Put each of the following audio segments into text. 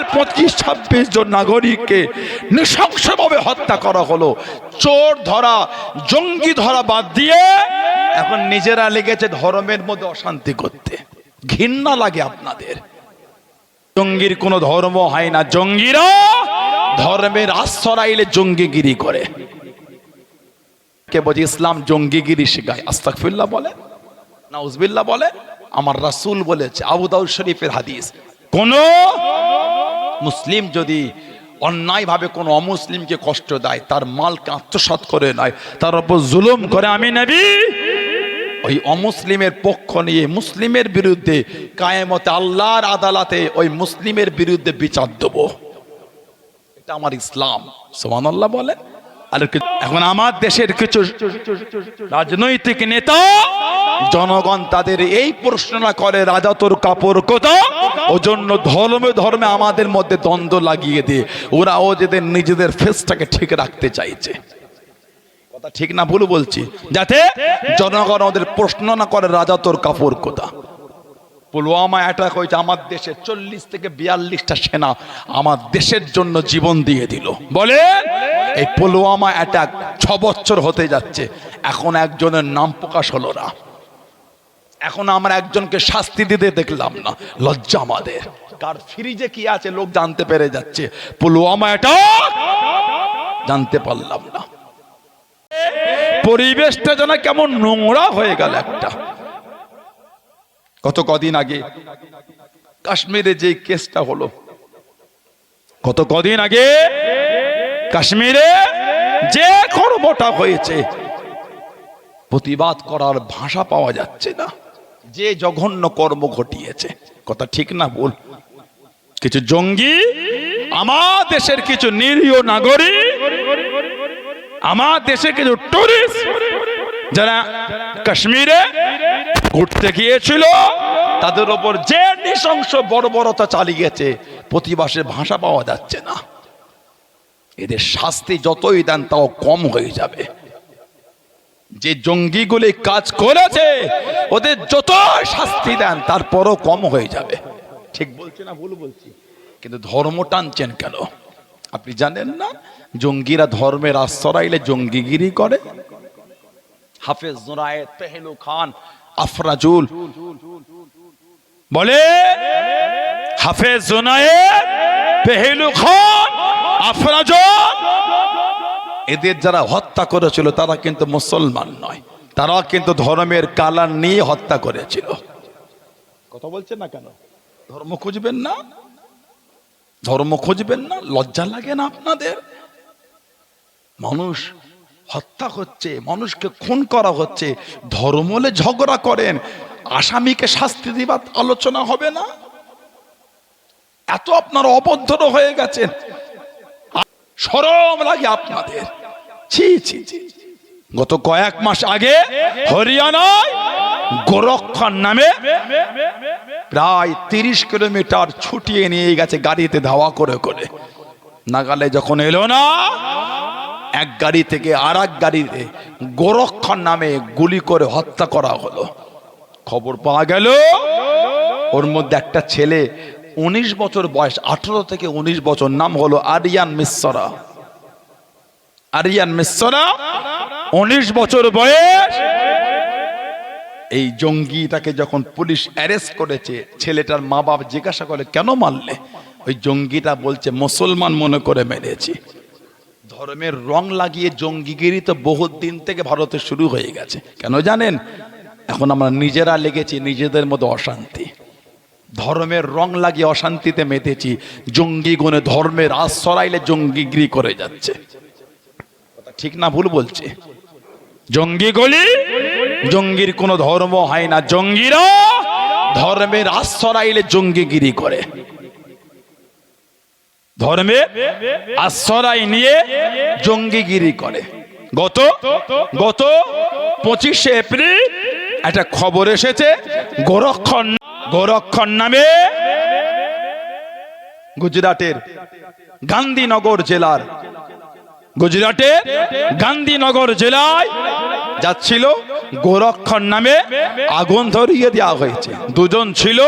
দেশের পঁচিশ, ছাব্বিশ জন নাগরিককে নৃশংসভাবে হত্যা করা হলো। চোর ধরা, জঙ্গি ধরা বাদ দিয়ে এখন নিজেরা লেগেছে ধর্মের মধ্যে অশান্তি করতে। ঘৃণা লাগে আপনাদের। জঙ্গির কোনো ধর্ম হয় না। জঙ্গিরা ধর্মের আশ্রয়াইলে জঙ্গিগিরি করে। কে বলছে ইসলাম জঙ্গিগিরি শেখায়। আস্তাকফিল্লাহ বলে, নাউজবিল্লাহ বলে, আমার রাসূল বলেছে, আবু দাউদ শরীফের হাদিস। কোন মুসলিম যদি অন্যায়ভাবে কোন অমুসলিমকে কষ্ট দেয়, তার মালকে আত্মসাত করে নেয়, তার ওপর জুলুম করে, আমি নেবি, ওই অমুসলিমের পক্ষ নিয়ে, মুসলিমের বিরুদ্ধে কায়েমতে আল্লাহর আদালতে ওই মুসলিমের বিরুদ্ধে বিচার দেবো। এটা আমার ইসলাম। সোমান আল্লাহ বলে আর এখন আমার দেশের কিছু রাজনৈতিক নেতা, জনগণ তাদের এই প্রশ্নটা করে, রাজা তোর কাপড় কোথা ও জন্য ধর্মে ধর্মে আমাদের মধ্যে দ্বন্দ্ব লাগিয়ে দিয়ে ওরা ও যেদের নিজেদের ফেসটাকে ঠিক রাখতে চাইছে। কথা ঠিক না, ভুল বলছি। যাতে জনগণ ওদের প্রশ্ন না করে, রাজা তোর কাপড় কোথা পুলওয়ামা অ্যাটাক হয়েছে, আমার দেশে চল্লিশ থেকে বিয়াল্লিশটা সেনা আমার দেশের জন্য জীবন দিয়ে দিল। বলে? এই পুলওয়ামা অ্যাটাক ছ বছর হতে যাচ্ছে, এখন একজনের নাম প্রকাশ হলো না। এখন আমরা একজনকে শাস্তি দিতে দেখলাম না, লজ্জা আমাদের। কার ফ্রিজে কি আছে লোক জানতে পেরে যাচ্ছে, পুলওয়ামা অ্যাটাক জানতে পারলাম না। পরিবেশটা যেন কেমন নোংরা হয়ে গেল একটা। কত কদিন আগে কাশ্মীরে যে কেসটা হলো কত কদিন আগে কাশ্মীরে যে কর্মটা হয়েছে, প্রতিবাদ করার ভাষা পাওয়া যাচ্ছে না, যে জঘন্য কর্ম ঘটিয়েছে। কথা ঠিক না বল কিছু জঙ্গি, আমার দেশের কিছু নিরীহ নাগরিক, আমার দেশে কিছু টুরিস্ট যারা কাশ্মীরে ঘুরতে গিয়েছিল। তাদের ওপর যে নৃশংস বর্বরতা চালিয়েছে প্রতিবাসের ভাষা পাওয়া যাচ্ছে না। এদের শাস্তি যতই দেন, তাও কম হয়ে যাবে। যে জঙ্গিগুলি কাজ করেছে, ওদের যত শাস্তি দেন, তারপরও কম হয়ে যাবে। ঠিক বলছি না ভুল বলছি? কিন্তু ধর্ম টানছেন কেন? আপনি জানেন না? জঙ্গিরা ধর্মের আশ্রয়াইলে জঙ্গিগিরি করে? হাফেজ জুনায়েদ পেহেলু খান আফরাজুল। বলে, হাফেজ জুনায়েদ, পেহেলু খান, আফরাজুল। এদের যারা হত্যা করেছিল, তারা কিন্তু মুসলমান নয়। তারা কিন্তু ধর্মের কালার নিয়ে হত্যা করেছিল। কথা বলছেন না কেন? ধর্ম খুঁজবেন না? ধর্ম খুঁজবেন না? লজ্জা লাগে না আপনাদের? মানুষ হত্যা হচ্ছে, মানুষকে খুন করা হচ্ছে, ধর্মলে ঝগড়া করেন, আসামিকে শাস্তি দিবার আলোচনা হবে না? এত আপনার অবদ্ধর হয়ে গেছেন। সরম লাগে আপনাদের। ছি ছি ছি। গত কয়েক মাস আগে হরিয়ানায় গোরক্ষণ নামে প্রায় তিরিশ কিলোমিটার ছুটিয়ে নিয়ে গেছে গাড়িতে ধাওয়া করে করে। নাগালে যখন এলো না এক গাড়ি থেকে আর এক গাড়িতে গোরক্ষণ নামে গুলি করে হত্যা করা হলো। খবর পাওয়া গেল, ওর মধ্যে একটা ছেলে, উনিশ বছর বয়স, আঠারো থেকে উনিশ বছর, নাম হলো আরিয়ান মিশ্রা। আরিয়ান মিশ্রা, উনিশ বছর বয়স। এই জঙ্গিটাকে যখন পুলিশ অ্যারেস্ট করেছে, ছেলেটার মা বাপ জিজ্ঞাসা করে, কেন মারলে? ওই জঙ্গিটা বলছে, মুসলমান মনে করে মেরেছি। ধর্মের রং লাগিয়ে জঙ্গিগিরি তো বহুত দিন থেকে ভারতে শুরু হয়ে গেছে। কেন জানেন? এখন আমরা নিজেরা লেগেছি, নিজেদের মধ্যে অশান্তি। ধর্মের রং লাগিয়ে অশান্তিতে মেতেছি, জঙ্গি গুণে ধর্মের আশ্রয়াইলে জঙ্গিগিরি করে যাচ্ছে। ঠিক না ভুল বলছে? জঙ্গি গলি? জঙ্গির কোনো ধর্ম হয় না। জঙ্গিরা ধর্মের আশ্রয়াইলে জঙ্গিগিরি করে। ধর্মের আশ্রয় নিয়ে জঙ্গিগিরি করে। গত গত পঁচিশে এপ্রিল একটা খবর এসেছে, গোরক্ষণ গোরক্ষণ নামে গুজরাটের গান্ধীনগর জেলার, গুজরাটের গান্ধীনগর জেলায় যাচ্ছিল গোরক্ষণ নামে আগুন ধরিয়ে দেওয়া হয়েছে। দুজন ছিল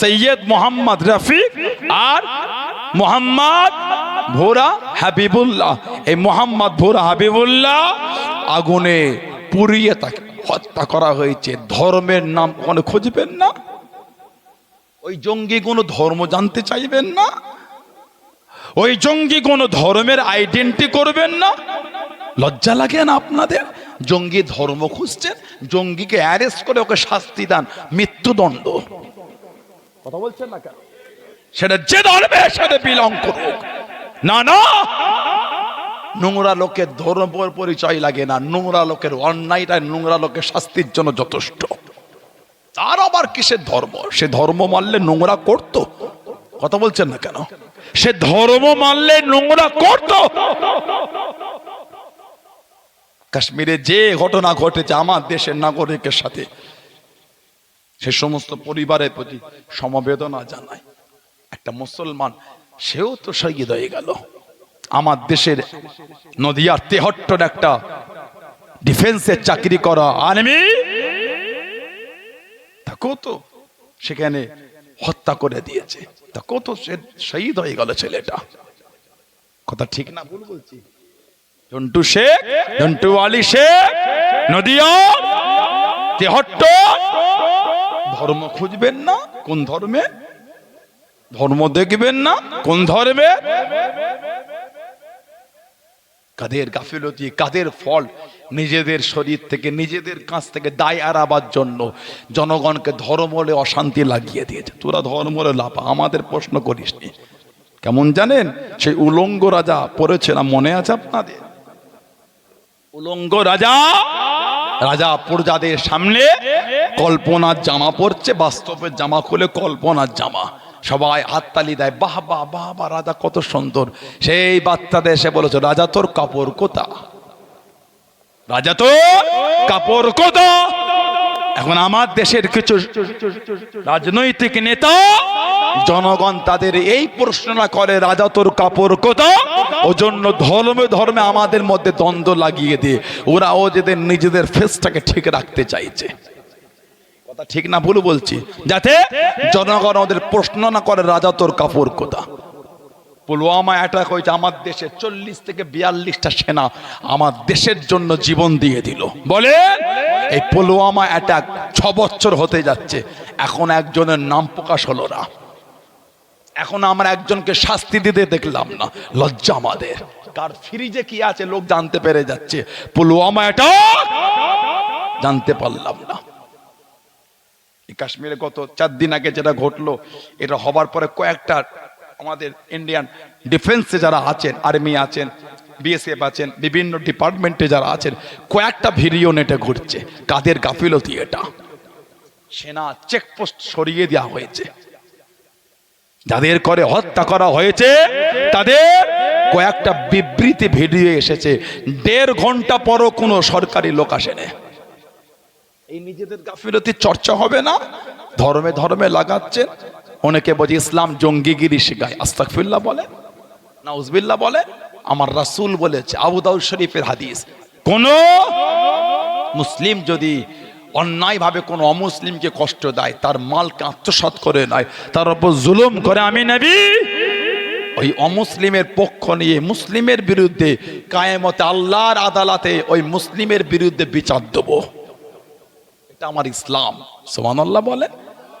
সৈয়দ মোহাম্মদ রফিক আর মোহাম্মদ ভোরা হাবিবুল্লাহ। এই মোহাম্মদ ভোরা হাবিবুল্লাহ আগুনে পুড়িয়ে তাকে হত্যা করা হয়েছে। ধর্মের নাম ওখানে খুঁজবেন না? ওই জঙ্গি কোনো ধর্ম জানতে চাইবেন না? ওই জঙ্গি কোনো ধর্মের আইডেন্টি করবেন না? লজ্জা লাগে না আপনাদের? জঙ্গি ধর্ম খুঁজছেন, জঙ্গিকে অ্যারেস্ট করে ওকে শাস্তি দান। মৃত্যুদণ্ড। কথা বলছেন না কেন? সেটা যে ধর্মে সেটা বিলং করুক। না না। নোংরা লোকের ধর্ম পরিচয় লাগে না। নোংরা লোকের অন্যায়টা নোংরা লোকের শাস্তির জন্য যথেষ্ট। তার আবার কিসের ধর্ম? সে ধর্ম মানলে নোংরা করত। কথা বলছেন না কেন? সে ধর্ম মানলে নোংরা করত। কাশ্মীরে যে ঘটনা ঘটেছে আমার দেশের নাগরিকের সাথে, সে সমস্ত পরিবারের প্রতি সমবেদনা জানায়। একটা মুসলমান, সেও তো শহীদ হয়ে গেল। আমার দেশের নদিয়ার তেহট্টর একটা ডিফেন্সের চাকরি করা আর্মি, তাকেও তো সেখানে হত্যা করে দিয়েছে। তাকেও তো সে শহীদ হয়ে গেল ছেলেটা। কথা ঠিক না ভুল বলছি? জন্টু শেখ, জন্টু আলী শেখ, নদিয়া, তেহট্ট, ধর্ম খুঁজবেন না? কোন ধর্মে ধর্ম দেখবেন না, কোন ধর্মে? কাদের গাফিলতি, কাদের ফল? নিজেদের শরীর থেকে, নিজেদের কাছ থেকে দায় এড়াবার জন্য জনগণকে ধর্ম হলে অশান্তি লাগিয়ে দিয়েছে। তোরা ধর্ম হলে লাভা আমাদের প্রশ্ন করিসনি কেমন জানেন? সেই উলঙ্গ রাজা পড়েছে না, মনে আছে আপনাদের? উলঙ্গ রাজা রাজা প্রজাদের সামনে কল্পনার জামা পরছে, বাস্তবের জামা খুলে কল্পনার জামা। সবাই হাততালি দেয় বাহ বাহ বাহ বাহ রাজা কত সুন্দর। সেই বাচ্চাদের এসে বলেছে, রাজা তোর কাপড় কোথা? রাজা তোর কাপড় কোথা? এখন আমার দেশের কিছু রাজনৈতিক নেতা জনগণ তাদের এই প্রশ্নটা করে, রাজা তোর কাপড় কোথা? ও জন্য ধর্মে ধর্মে আমাদের মধ্যে দ্বন্দ্ব লাগিয়ে দিয়ে ওরা ও যেদের নিজেদের ফেসটাকে ঠিক রাখতে চাইছে। কথা ঠিক না ভুল বলছি। যাতে জনগণ ওদের প্রশ্ন না করে, রাজা তোর কাপড় কোথা? পুলওয়ামা অ্যাটাক হয়েছে আমার দেশে চল্লিশ থেকে বিয়াল্লিশটা সেনা আমার দেশের জন্য জীবন দিয়ে দিল। বলে এই পুলওয়ামা অ্যাটাক ছ বছর হতে যাচ্ছে। এখন একজনের নাম প্রকাশ হলো না। এখন আমরা একজনকে শাস্তি দিতে দেখলাম না। লজ্জা আমাদের। কার ফ্রিজে কি আছে লোক জানতে পেরে যাচ্ছে। পুলওয়ামা অ্যাটাক জানতে পারলাম না। কাশ্মীরে গত চার দিন আগে যেটা ঘটলো, এটা হবার পরে কয়েকটা আমাদের ইন্ডিয়ান ডিফেন্সে যারা আছেন আর্মি আছেন বিএসএফ আছেন, বিভিন্ন ডিপার্টমেন্টে যারা আছেন, কয়েকটা ভিডিও নেটে ঘুরছে। কাদের গাফিলতি এটা? সেনা চেকপোস্ট সরিয়ে দেওয়া হয়েছে। যাদের করে হত্যা করা হয়েছে, তাদের কয়েকটা বিবৃতি ভিডিও এসেছে। দেড় ঘণ্টা পরও কোনো সরকারি লোক আসেনি। এই নিজেদের গাফিলতির চর্চা হবে না? ধর্মে ধর্মে লাগাচ্ছেন। অনেকে বলছে ইসলাম জঙ্গিগিরি শেখায়। আস্তাকফিল্লাহ বলে, নাউজবিল্লাহ বলে, আমার রাসূল বলেছে, আবু দাউদ শরীফের হাদিস, কোন মুসলিম যদি অন্যায়ভাবে কোনো অমুসলিমকে কষ্ট দেয়, তার মালকে আত্মসাৎ করে নেয়, তার উপর জুলুম করে, আমি নেবি, ওই অমুসলিমের পক্ষ নিয়ে মুসলিমের বিরুদ্ধে কায়েমতে আল্লাহর আদালতে ওই মুসলিমের বিরুদ্ধে বিচার দেবো। এটা আমার ইসলাম। সোমান আল্লাহ বলে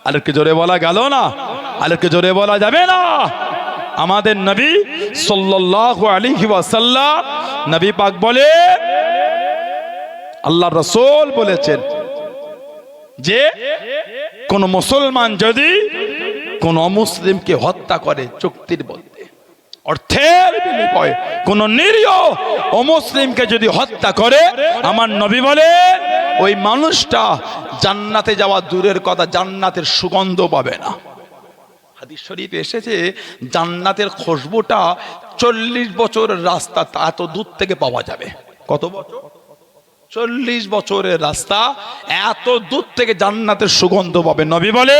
আলোকে জোরে বলা গেল না? আলোকে জোরে বলা যাবে না? আমাদের নবী সাল্লাল্লাহু নবী পাক বলে আল্লাহ রাসূল বলেছেন যে, কোন মুসলমান যদি কোন অমুসলিমকে হত্যা করে চুক্তির বলতে অর্থের বিনিময়ে। কোন নিরীহ অমুসলিমকে যদি হত্যা করে, আমার নবী বলে ওই মানুষটা জান্নাতে যাওয়া দূরের কথা জান্নাতের সুগন্ধ পাবে না। হাদিস শরীফ এসেছে, জান্নাতের খুশবুটা চল্লিশ বছরের রাস্তা এত দূর থেকে পাওয়া যাবে। কত বছর? চল্লিশ বছরের রাস্তা এত দূর থেকে জান্নাতের সুগন্ধ পাবে। নবী বলে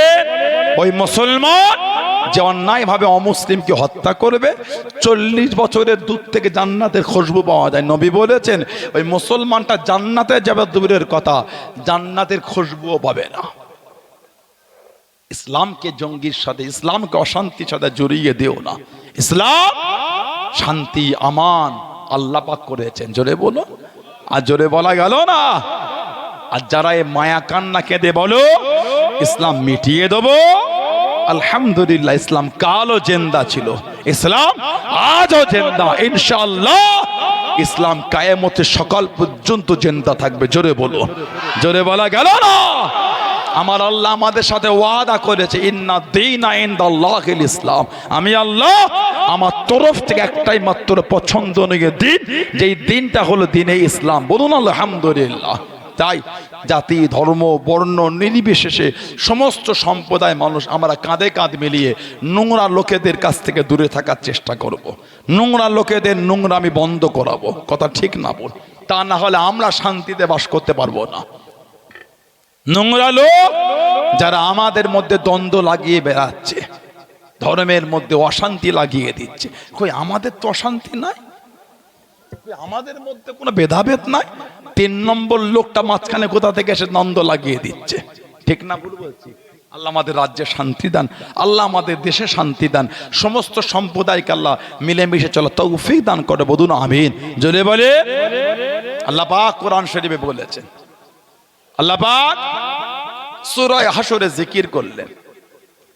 ওই মুসলমান যে অন্যায় ভাবে অমুসলিমকে হত্যা করবে, চল্লিশ বছরের দূর থেকে জান্নাতের খুশবু পাওয়া যায়। নবী বলেছেন, ওই মুসলমানটা জান্নাতে যাবে দূরের কথা, জান্নাতের খুশবুও পাবে না। ইসলামকে জঙ্গির সাথে, ইসলামকে অশান্তির সাথে জড়িয়ে দিও না। ইসলাম শান্তি, আমান, আল্লাহ পাক করেছেন। জোরে বলো আর জোরে বলা গেল না। আর যারা এই মায়া কান্না কেঁদে বলো, ইসলাম মিটিয়ে দেবো। আলহামদুলিল্লাহ, ইসলাম কালও জেন্দা ছিল। ইসলাম আজও জেন্দা। ইনশাআল্লাহ, ইসলাম কায়েমতে সকাল পর্যন্ত জেন্দা থাকবে। জোরে বলো। জোরে বলা গেল না? আমার আল্লাহ আমাদের সাথে ওয়াদা করেছে, ইন্না দিনা ইনদাল্লাহিল ইসলাম। আমি আল্লাহ, আমার তরফ থেকে একটাই মাত্র পছন্দ পছন্দনীয় দিন, যেই দিনটা হলো দিনে ইসলাম। বলুন আলহামদুলিল্লাহ। তাই জাতি, ধর্ম, বর্ণ, নির্বিশেষে সমস্ত সম্প্রদায় মানুষ আমরা কাঁধে কাঁধ মিলিয়ে নোংরা লোকেদের কাছ থেকে দূরে থাকার চেষ্টা করব। নোংরা লোকেদের নোংরা আমি বন্ধ করাবো। কথা ঠিক না বল। তা না হলে আমরা শান্তিতে বাস করতে পারব না। নোংরা লোক যারা আমাদের মধ্যে দ্বন্দ্ব লাগিয়ে বেড়াচ্ছে, ধর্মের মধ্যে অশান্তি লাগিয়ে দিচ্ছে। কই, আমাদের তো অশান্তি নাই? আমাদের মধ্যে কোনো ভেদাভেদ নাই? তিন নম্বর লোকটা মাঝখানে কোথা থেকে এসে নন্দ লাগিয়ে দিচ্ছে? ঠিক না ভুল বলছি? আল্লাহ আমাদের রাজ্যে শান্তি দান, আল্লাহ আমাদের দেশে শান্তি দান, সমস্ত সম্প্রদায়কে আল্লাহ মিলেমিশে চলো তৌফিক দান করে বধুন আমিন। জলে বলে? আল্লাহ পাক কোরআন শরীফে বলেছেন, আল্লাহ পাক সূরা হাসরে জিকির করলেন।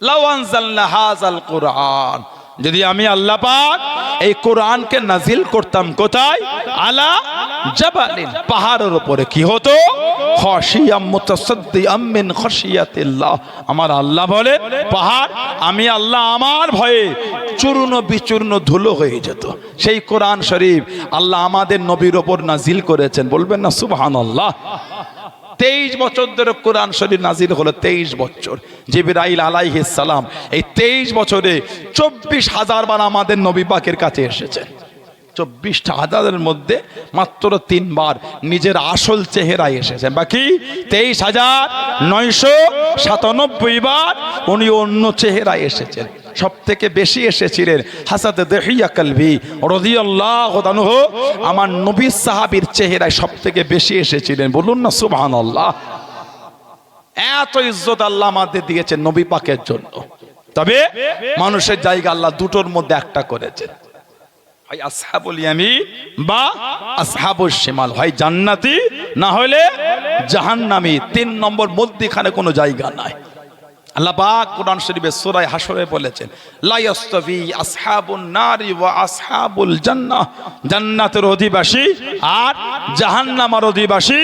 লাউ আনজালনা হাযাল কুরআন। যদি আমি আল্লাহ পাক এই কোরআনকে নাজিল করতাম কোথায়? আলা জাবালিন, পাহাড়ের উপরে। কি হতো? আমার আল্লাহ বলে, পাহাড়, আমি আল্লাহ আমার ভয়ে চূর্ণ বিচূর্ণ ধুলো হয়ে যেত। সেই কোরআন শরীফ আল্লাহ আমাদের নবীর ওপর নাজিল করেছেন। বলবেন না, সুবহানাল্লাহ। তেইশ বছর ধরে কোরআন শরীফ নাজির হলো তেইশ বছর। জিবরাইল সালাম এই তেইশ বছরে চব্বিশ হাজার বার আমাদের নবী পাকের কাছে এসেছেন চব্বিশটা হাজারের মধ্যে মাত্র তিনবার নিজের আসল চেহারায় এসেছেন বাকি তেইশ হাজার নয়শো সাতানব্বই বার উনি অন্য চেহারায় এসেছেন। সব থেকে বেশি এসেছিলেন হাসাতে দেহিয়া কালভি রদিয়াল্লাহ আমার নবী সাহাবীর চেহারায় সব থেকে বেশি এসেছিলেন। বলুন না, সুবহানাল্লাহ। এত ইজ্জত আল্লাহ আমাদের দিয়েছেন নবী পাকের জন্য। তবে মানুষের জায়গা আল্লাহ দুটোর মধ্যে একটা করেছেন। জান্নাতি না হলে জাহান্নামি। তিন নম্বর মধ্যখানে কোনো জায়গা নাই। আল্লাহ পাক কোরআন শরীফে সূরা হাশরে বলেছেন, লা ইয়াস্তাবি আসহাবুন নারি ওয়া আসহাবুল জান্নাহ। জান্নাতের অধিবাসী আর জাহান্নামের অধিবাসী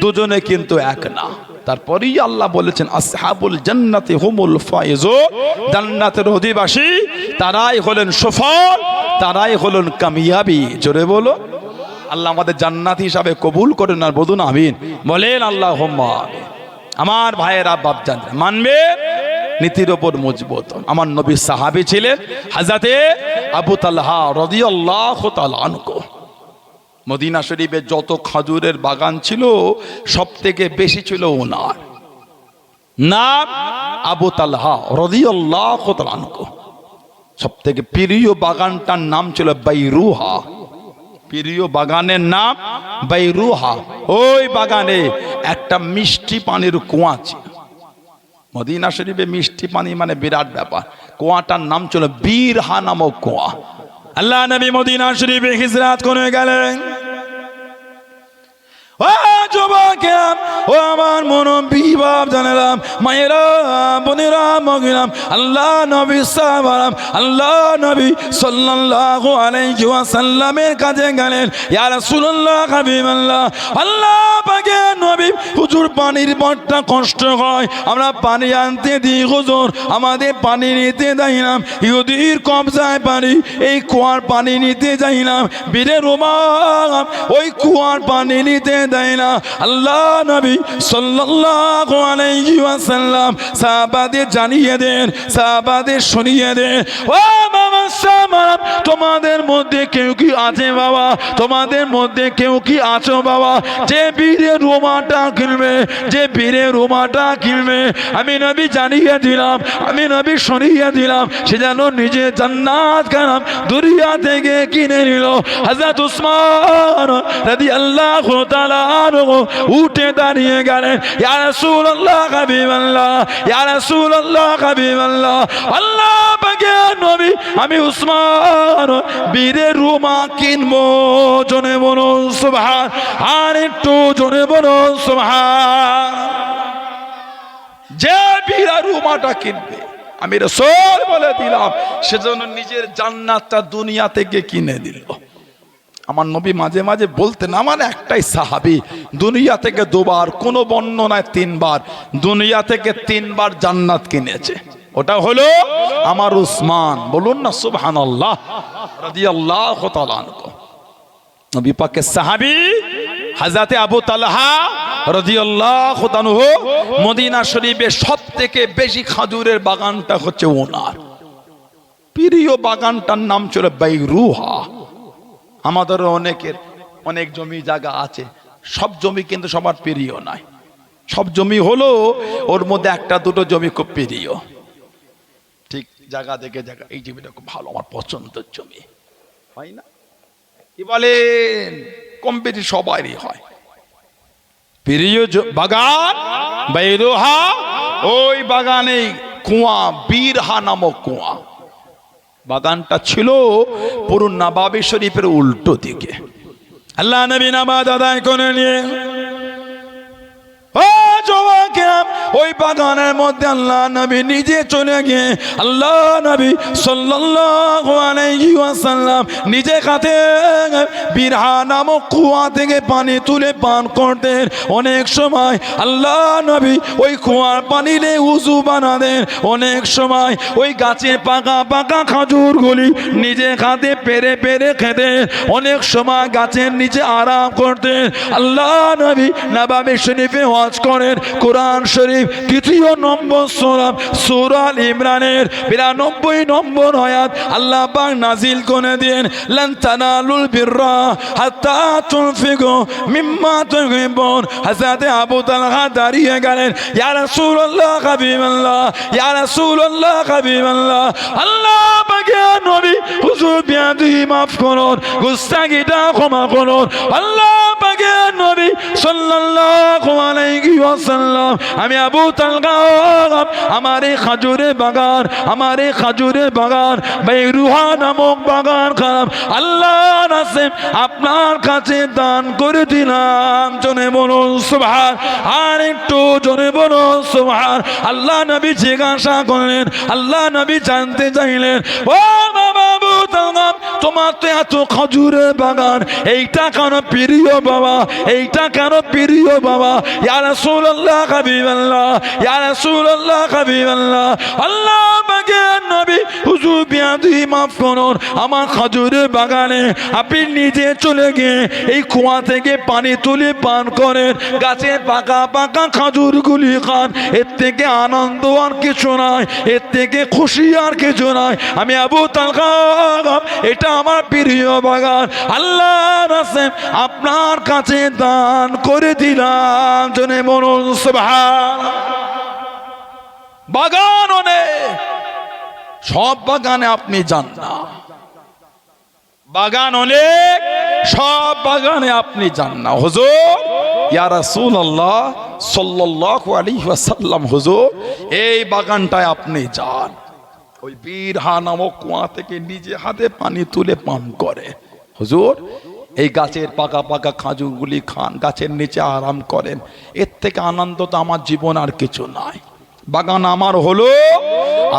দুজনে কিন্তু এক না। তারপরেই আল্লাহ বলেছেন, আসহাবুল জান্নাতি হুমুল ফাইজু। জান্নাতের অধিবাসী তারাই হলেন সফল, তারাই হলেন কামিয়াবি। জোরে বলো। আল্লাহ আমাদের জান্নাত হিসাবে কবুল করেন আর বলুন, আমিন। বলেন আল্লাহ আমিন। আমার ভাইয়েরা বাপজান মানবে? নীতির ওপর মজবুত। আমার নবী সাহাবি ছিলেন হাজাতে আবু তালহা রদিয়াল্লাহ তাআলাহু মদিনা শরীফে যত খাজুরের বাগান ছিল সব থেকে বেশি ছিল ওনার। নাম আবু তালহা রদিয়াল্লাহ তাআলাহু সব থেকে প্রিয় বাগানটার নাম ছিল বাইরুহা। প্রিয় বাগানের নাম বাইরুহা। ওই বাগানে একটা মিষ্টি পানির কুয়া ছিল মদিনা শরীফে মিষ্টি পানি মানে বিরাট ব্যাপার। কুয়াটার নাম ছিল বীরহা নামক কুয়া। আল্লাহ নবী মদিনা শরীফে হিজরাত করে গেলেন? ও যুবকেরা ও আমার মন বিবাব জানালাম, মায়েরা, বোনেরা, মগিরাম, আল্লাহ নবী সাহাবারাম, আল্লাহ নবী সাল্লাল্লাহু আলাইহি ওয়াসাল্লামের কাছে গেলেন, ইয়া রাসূলুল্লাহ, হাবিবাল্লাহ, আল্লাহ পাকের নবী, হুজুর পানির বড়টা কষ্ট হয়, আমরা পানি আনতে দিই, হুজুর, আমাদের পানি নিতে যাই না ইহুদির কবজায় পানি, এই কুয়ার পানি নিতে যাই না বীরের রোমাম ওই কুয়ার পানি নিতে আল্লাহ তোমাদের মধ্যে কেউ কি আছে বাবা? তোমাদের মধ্যে কেউ কি আছো বাবা? যে বীরের রোমাটা কিনবে, যে বীরের রোমাটা কিনবে, আমি নবী জানিয়ে দিলাম, আমি নবী শুনিয়ে দিলাম, সে যেন নিজে জান্নাত দুনিয়া থেকে কিনে নিল। হযরত উসমান আনহু আমি উসমান বীরের রুমা কিনবো জনে বলুন, সুবহান আর একটু জনে বলুন, সুবহান যে বীরা রুমাটা কিনবে, আমি রসল বলে দিলাম, সেজন্য নিজের জান্নাতটা দুনিয়া থেকে কিনে দিল। আমার নবী মাঝে মাঝে বলতেন, আমার একটাই সাহাবি, দুনিয়া থেকে দুবার, কোনো বর্ণনায় তিনবার, দুনিয়া থেকে তিনবার জান্নাত কিনেছে। ওটা হলো আমার উসমান, বলুন না সুবহান আল্লাহ তাআলা আনহু। নবী সাহাবী হাজরাতে আবু তালহা রাদিয়াল্লাহু মদিনা শরীফে সবথেকে বেশি খাজুরের বাগানটা হচ্ছে ওনার প্রিয় বাগানটার নাম ছিল বাইরুহা। আমাদের অনেকের অনেক জমি জায়গা আছে। সব জমি কিন্তু সবার প্রিয় নয়। সব জমি হলো ওর মধ্যে একটা দুটো জমি খুব প্রিয়। ঠিক জায়গা দেখে জায়গা, এই জমিটা খুব ভালো, আমার পছন্দের জমি। হয় না? কি বলেন? কম বেশি সবারই হয়। প্রিয় বাগান বাইরোহা ওই বাগানে কুয়া, বীরহা নামক কুয়া। বাগানটা ছিল পুরো নবাবি শরীফের উল্টো দিকে। আল্লাহ নবী নামাজ আদায় করে নিয়ে ওই বাগানের মধ্যে আল্লাহ নবী নিজে চলে গিয়ে আল্লাহ নবী ওয়াসাল্লাম নিজে কাতে বিরহা নামক কুয়া থেকে পানি তুলে পান করতেন। অনেক সময় আল্লাহ নবী ওই কুয়ার পানি নিয়ে উজু বানাতেন। অনেক সময় ওই গাছের পাকা পাকা খাজুরগুলি নিজে খাতে পেরে পেরে খেতেন। অনেক সময় গাছের নিচে আরাম করতেন। আল্লাহ নবী নবাবি শরীফে ওয়াজ করেন, কোরআন শরীফ তৃতীয় নম্বর সোরাম সুরাল ইমরানের বিরানব্বই নম্বর আয়াত আল্লাহ পাক নাজিল করে দেন লান তানালুল বিররা হাত্তা মিম্মা হযরতে আবু তালহা দাঁড়িয়ে গেলেন, ইয়া রাসূলুল্লাহ, হাবিবাল্লাহ, ইয়া রাসূলুল্লাহ, হাবিবাল্লাহ। আল্লাহ পাকের নবী, হুজুর, বিয়াদি মাফ করুন, গুস্তাগিটা ক্ষমা করুন। আল্লাহ পাকের নবী, সাল্লাল্লাহু আলাইহি ওয়াসাল্লাম, আমি আবু তালহা আমার এই খাজুরে বাগান, আমার এই খাজুরে বাগান বেরুহা নামক বাগান খারাপ। আল্লাহ নাসেম আপনার কাছে দান করে দিলাম জনে বলুন সুবহান। আর একটু জনে বলুন সুবহান। আল্লাহ নবী জিজ্ঞাসা করলেন, আল্লাহ নবী জানতে চাইলেন, ও বাবা আবু তালহা তোমার তো এত খাজুরের বাগান, এইটা কেন প্রিয় বাবা, এইটা কেন প্রিয় বাবা? ইয়া রাসূলুল্লাহ আমার বাগানে আপনি নিজে চলে গিয়ে এই কুয়া থেকে পানি তুলে পান করেন গাছের পাকা পাকা খাজুরগুলি খান, এর থেকে আনন্দ আর কিছু নাই, এর থেকে খুশি আর কিছু নাই। আমি আবু তালকা এটা আমার প্রিয় বাগান আল্লাহ আপনার কাছে দান করে দিলাম জনে মনুন সুবহান বাগান সব বাগানে আপনি যান না। বাগান অনেক সব বাগানে আপনি যান না। হুজুর হুজুর, এই বাগানটায় আপনি যান। ওই বীরহা নামক কুয়া থেকে নিজে হাতে পানি তুলে পান করে। হুজুর এই গাছের পাকা পাকা খাজুরগুলি খান, গাছের নিচে আরাম করেন। এর থেকে আনন্দ তো আমার জীবন আর কিছু নাই বাগান আমার হলো,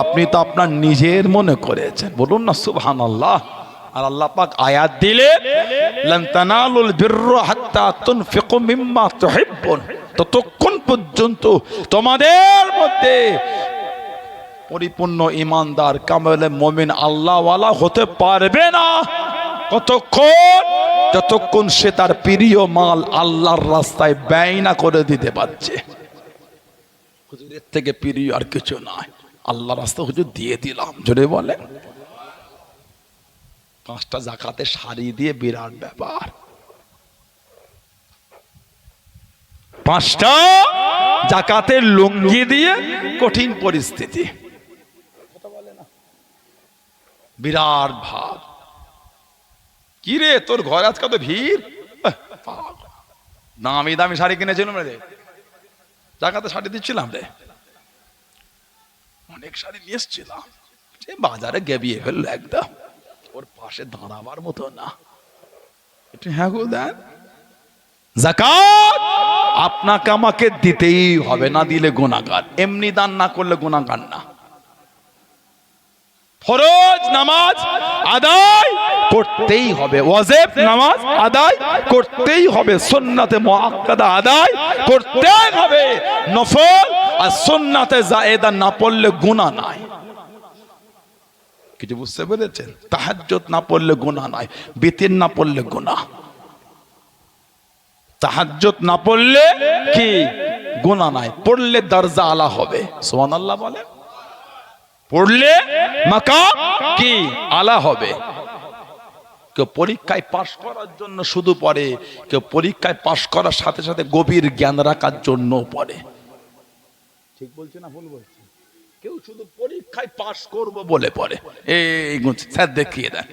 আপনি তো আপনার নিজের মনে করেছেন। বলুন না সুবহান আল্লাহ আর আল্লাহ পাক আয়াত দিলে ততক্ষণ পর্যন্ত তোমাদের মধ্যে পরিপূর্ণ ইমানদার, কামেলে মমিন, আল্লাহওয়ালা হতে পারবে না। কতক্ষণ যতক্ষণ সে তার প্রিয় মাল আল্লাহর রাস্তায় ব্যয় না করে দিতে পারছে। হুজুরের থেকে প্রিয় আর কিছু নয়। আল্লাহ রাস্তা হুজুর দিয়ে দিলাম। জোরে বলেন। পাঁচটা জাকাতে শাড়ি দিয়ে বিরাট ব্যাপার। পাঁচটা জাকাতে লুঙ্গি দিয়ে কঠিন পরিস্থিতি। বিরাট ভাব কি রে তোর ঘরে আজকে তো ভিড়। দামি দামি শাড়ি কিনেছিলাম রে। জায়গাতে শাড়ি দিচ্ছিলাম রে। অনেক শাড়ি নিয়ে এসছিলাম। বাজারে গেবিয়ে ফেলল একদম। ওর পাশে দাঁড়াবার মতো না। একটু হ্যাঁ গো দেন। জাকাত! আপনাকে আমাকে দিতেই হবে না, দিলে গুণাগার এমনি দান না করলে গুণাগার না। ফরজ, নামাজ, আদায় করতেই হবে। ওয়াজেব নামাজ আদায় করতেই হবে। সুন্নাতে মুআক্কাদা আদায় করতেই হবে। নফল আর সুন্নাতে জায়েদা না পড়লে গুনাহ নাই। কিছু বুঝতে পেরেছেন? তাহাজ্জুদ না পড়লে গুনাহ নাই। বিতির না পড়লে গুনাহ। তাহাজ্জুদ না পড়লে কি? গুনাহ নাই। পড়লে দরজা আলা হবে। সুবহানাল্লাহ বলে পড়লে মাকাম কি? আলা হবে। কেউ পরীক্ষায় পাশ করার জন্য শুধু পড়ে, কেউ পরীক্ষায় পাশ করার সাথে সাথে গভীর জ্ঞান রাখার জন্য পড়ে। ঠিক বলছে না ভুল বলছে? কেউ শুধু পরীক্ষায় পাশ করব বলে পড়ে। এই স্যার দেখিয়ে দেন।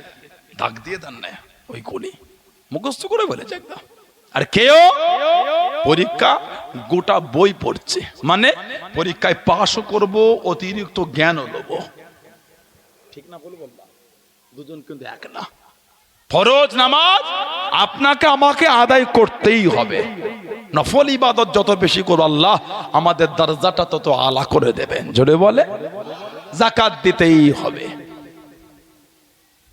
দাগ দিয়ে দেন না, ওই গুণি মুখস্থ করে বলেছে একদম আর কেউ পরীক্ষা গোটা বই পড়ছে। মানে পরীক্ষায় পাশও করব, অতিরিক্ত জ্ঞানও নেব। ঠিক না বলব দুজন কিন্তু এক না। ফরজ নামাজ আপনাকে, আমাকে আদায় করতেই হবে। নফল ইবাদত যত বেশি করো আল্লাহ, আমাদের দরজাটা তত আলা করে দেবেন। জোরে বলে? জাকাত দিতেই হবে।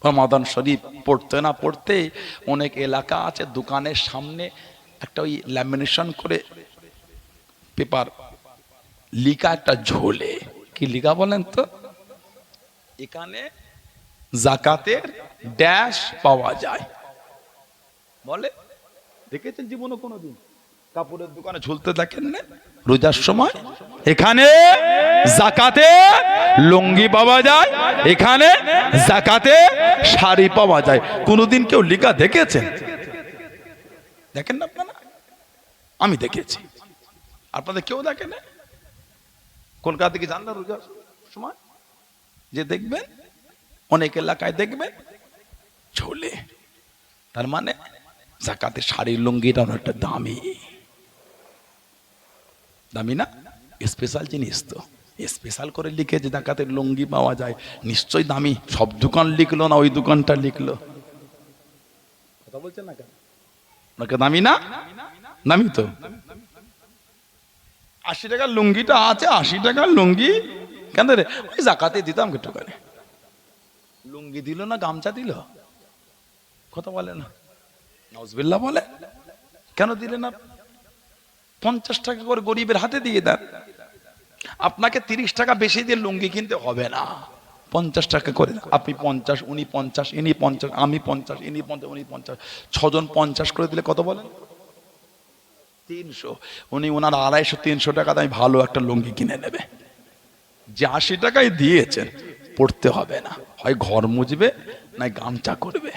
রমাদান শরীফ পড়তে না পড়তে অনেক এলাকা আছে, দোকানের সামনে একটা ওই ল্যামিনেশন করে পেপার লিখা একটা ঝোলে। কি লিখা বলেন তো? এখানে জাকাতের ড্যাশ পাওয়া যায়। বলে? দেখেছেন জীবনে কোনোদিন? কাপড়ের দোকানে ঝুলতে দেখেন না? রোজার সময়? এখানে জাকাতে লুঙ্গি পাওয়া যায়, এখানে জাকাতে শাড়ি পাওয়া যায়। কোনোদিন কেউ লিখা দেখেছেন? দেখেন না আপনারা? আমি দেখেছি। আপনাদের কেউ দেখেন না? কলকাতা থেকে জানলা রোজার সময়? যে দেখবেন অনেক এলাকায় দেখবেন ছোলে তার মানে জাকাতের শাড়ির লুঙ্গিটা অনেকটা দামি। দামি না? স্পেশাল জিনিস তো। স্পেশাল করে লিখে যে জাকাতের লুঙ্গি পাওয়া যায়, নিশ্চয়ই দামি। সব দোকান লিখলো না, ওই দোকানটা লিখলো। কথা বলছেন না কেন? ওনাকে দামি না? দামি তো। আশি টাকার লুঙ্গিটা আছে, আশি টাকার লুঙ্গি। কেন রে? ওই জাকাতে দিতাম একটুখানি। লুঙ্গি দিল না, গামছা দিল? কথা বলে না। নজবিল্লা বলে, কেন দিলে না? পঞ্চাশ টাকা করে গরিবের হাতে দিয়ে দেন। আপনাকে তিরিশ টাকা বেশি দিয়ে লুঙ্গি কিনতে হবে না। পঞ্চাশ টাকা করে, আপনি পঞ্চাশ, উনি পঞ্চাশ, ইনি পঞ্চাশ, আমি পঞ্চাশ, ইনি পঞ্চাশ, উনি পঞ্চাশ, ছজন পঞ্চাশ করে দিলে কত বলেন? তিনশো। উনি ওনার আড়াইশো, তিনশো টাকা দামে ভালো একটা লুঙ্গি কিনে নেবে। যে আশি টাকায় দিয়েছেন, পড়তে হবে না। হয় ঘর মুজবে না গামছা করবে।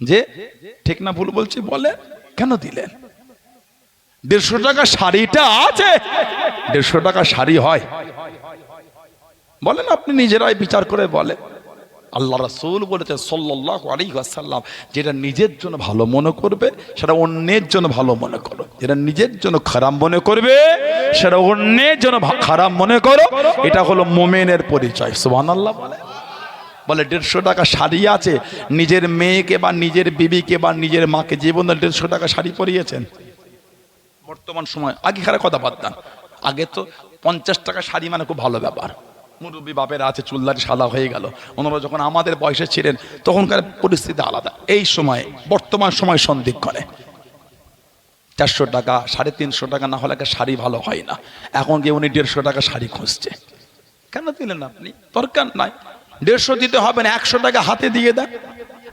যে ঠিক না ভুল বলছি, বলে, কেন দিলেন? দেড়শো টাকা শাড়িটা আছে, দেড়শো টাকা শাড়ি হয়। বলেন, আপনি নিজেরাই বিচার করে বলে আল্লাহ রাসূল বলেছেন সাল্লাল্লাহু আলাইহি ওয়াসাল্লাম, যেটা নিজের জন্য ভালো মনে করবে, সেটা অন্যের জন্য ভালো মনে করো। যেটা নিজের জন্য খারাপ মনে করবে, সেটা অন্যের জন্য খারাপ মনে করো। এটা হলো মোমেনের পরিচয়, সুবহানাল্লাহ বলে। বলে দেড়শো টাকা শাড়ি আছে, নিজের মেয়েকে বা নিজের বিবিকে বা নিজের মাকে জীবনে দেড়শো টাকা শাড়ি পরিয়েছেন। বর্তমান সময় আগে খারাপ কথা বাদ আগে তো পঞ্চাশ টাকা শাড়ি মানে খুব ভালো ব্যাপার। মুরব্বী বাপের আছে চুল্লাটি সাদা হয়ে গেল। ওনারা যখন আমাদের বয়সে ছিলেন, তখনকার পরিস্থিতি আলাদা। এই সময়, বর্তমান সময় সন্দিক করে। চারশো টাকা, সাড়ে তিনশো টাকা না হলে একটা শাড়ি ভালো হয় না। এখন গিয়ে উনি দেড়শো টাকা শাড়ি খুঁজছে। কেন দিলেন আপনি? দরকার নাই। দেড়শো দিতে হবে না, একশো টাকা হাতে দিয়ে দেন।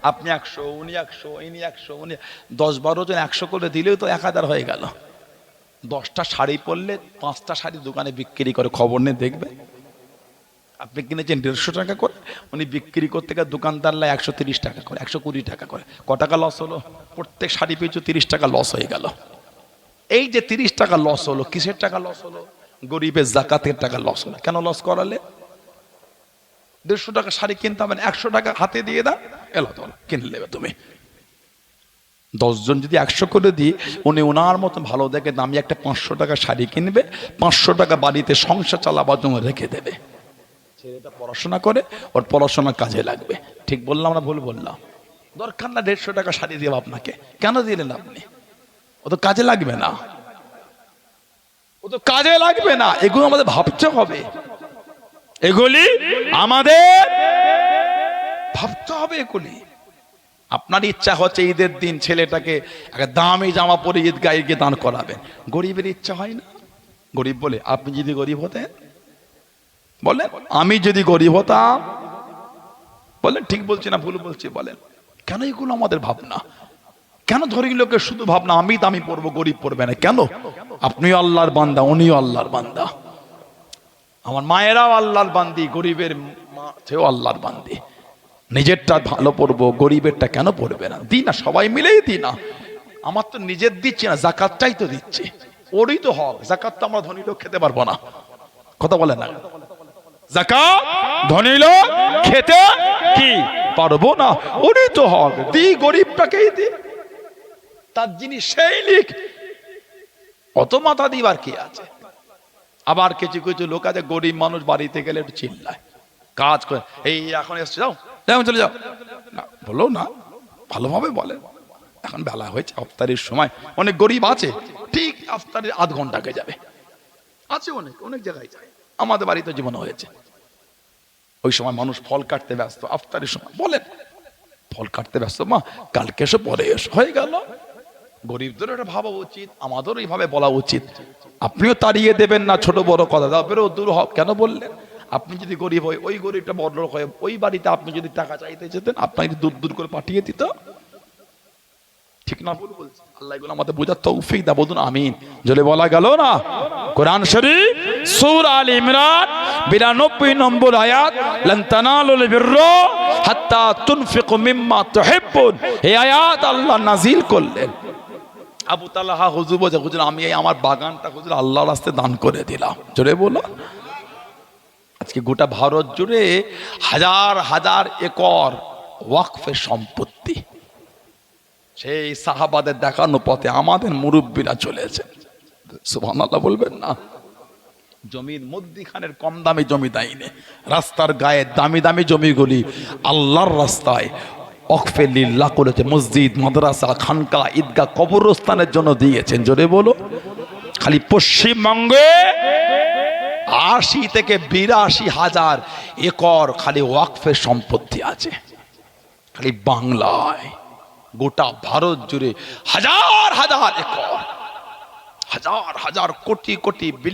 আপনি একশো, উনি একশো, ইনি একশো, উনি দশ বারো জন একশো করে দিলেও তো এক হাজার হয়ে গেল। দশটা শাড়ি পরলে পাঁচটা শাড়ি দোকানে বিক্রি করে খবর নিয়ে দেখবে। আপনি কিনেছেন দেড়শো টাকা করে? উনি বিক্রি করতে গেলে দোকানদাররা একশো তিরিশ টাকা করে, একশো কুড়ি টাকা করে। ক টাকা লস হলো? প্রত্যেক শাড়ি পিছু তিরিশ টাকা লস হয়ে গেল। এই যে তিরিশ টাকা লস হলো, কিসের টাকা লস হলো? গরিবের জাকাতের টাকা লস হলো। কেন লস করালে? দেড়শো টাকা শাড়ি কিনতে হবে একশো টাকা হাতে দিয়ে দাও, এলো তো, কিনে নেবে তুমি। দশজন যদি একশো করে দিই, উনি ওনার মতো ভালো দেখে দামি একটা পাঁচশো টাকা শাড়ি কিনবে, পাঁচশো টাকা বাড়িতে সংসার চালাবার জন্য রেখে দেবে। ছেলেটা পড়াশোনা করে, ওর পড়াশোনার কাজে লাগবে। ঠিক বললাম না ভুল বললাম? দরকার না দেড়শো টাকা শাড়ি দেবো আপনাকে। কেন দিলেন আপনি? ও তো কাজে লাগবে না। ও তো কাজে লাগবে না। এগুলো আমাদের ভাবতে হবে। এগুলি আমাদের ভাবতে হবে এগুলি। আপনার ইচ্ছা হচ্ছে ঈদের দিন ছেলেটাকে একটা দামি জামা পরে ঈদ গায়ে গিয়ে দান করাবেন। গরিবের ইচ্ছা হয় না? গরিব বলে, আপনি যদি গরিব হতেন বলেন, আমি যদি গরিব হতাম, বলেন, ঠিক বলছি না ভুল বলছি, বলেন, কেন এগুলো আমাদের ভাবনা? কেন ধরি লোকের শুধু ভাবনা, আমি দামি পড়ব গরিব পড়বে না? কেন? আপনিও আল্লাহর বান্দা, উনিও আল্লাহর বান্দা। আমার মায়েরাও আল্লাহর বান্দি, গরিবের মা আল্লাহর বান্দি। নিজেরটা ভালো পড়ব গরিবেরটা কেন পড়বে না? দি না সবাই মিলেই দি না আমার তো নিজের দিচ্ছি না, জাকাতটাই তো দিচ্ছি। ওরই তো হক, জাকাত তো আমরা ধনী লোক খেতে পারব না। কথা বলে না খেতে কি পারব না? ওরই তো হক দি তার জিনিস সেই লিখ অত মাথা দিবার কি আছে? আবার কিছু কিছু লোক আছে, গরিব মানুষ বাড়িতে গেলে একটু চিল্লায়। কাজ করে। এই এখন এসছে, যাও। যাও, চলে যাও। না, বলো না। ভালোভাবে বলে। এখন বেলা হয়েছে, আফতারির সময়। অনেক গরিব আছে। ঠিক আফতারির আধ ঘন্টাকে যাবে। আছে অনেক অনেক জায়গায় যায়। আমাদের বাড়িতে জীবন হয়েছে। ওই সময় মানুষ ফল কাটতে ব্যস্ত, আফতারির সময়। বলেন, ফল কাটতে ব্যস্ত? মা, কালকে এসো পরে এসো। হয়ে গেল। গরিবদের এটা ভাবা উচিত, আমাদেরও এইভাবে বলা উচিত। আপনিও তাড়িয়ে দেবেন না ছোট বড় কথা। তারপরেও দূর হক কেন বললেন? আপনি যদি গরিব হয়, ওই গরিবটা বড় হয়, ওই বাড়িতে আপনি যদি টাকা চাইতে যেতেন, আপনাকে দূর দূর করে পাঠিয়ে দিত ঠিক না ভুল বলছি। আল্লাহ এগুলো আমাদের বোঝার তৌফিক দা বলুন আমিন। যদি বলা গেল না? কোরআন শরীফ, সূরা আল ইমরান 92 নম্বর আয়াত বিররা হাত্তা মিম্মা তুহিব্বুন। এই আয়াত আল্লাহ নাজিল করলেন। আবু তালাহা হুজুর বলছে, হুজুর, আমি এই আমার বাগানটা হুজুর আল্লাহর রাস্তায় দান করে দিলাম। জোরে বলো। আজকে গোটা ভারত জুড়ে হাজার হাজার একর ওয়াকফের সম্পত্তি। সেই সাহাবাদের দেখানো পথে আমাদের মুরব্বীরা চলেছে সুবহান আল্লাহ বলবেন না? জমির মধ্যিখানের কম দামি জমি দেয়নি রাস্তার গায়ে দামি দামি জমিগুলি, আল্লাহর রাস্তায় অকফে লিল্লাহ করেছে। মসজিদ, মাদ্রাসা খানকা ঈদগাহ, কবরস্থানের জন্য দিয়েছেন। জোরে বলো। খালি পশ্চিমবঙ্গে আশি থেকে বিরাশি হাজার একর খালি ওয়াকফের সম্পত্তি আছে। খালি বাংলায়। গোটা ভারত জুড়ে হাজার হাজার একর হাজার হাজার কোটি কোটি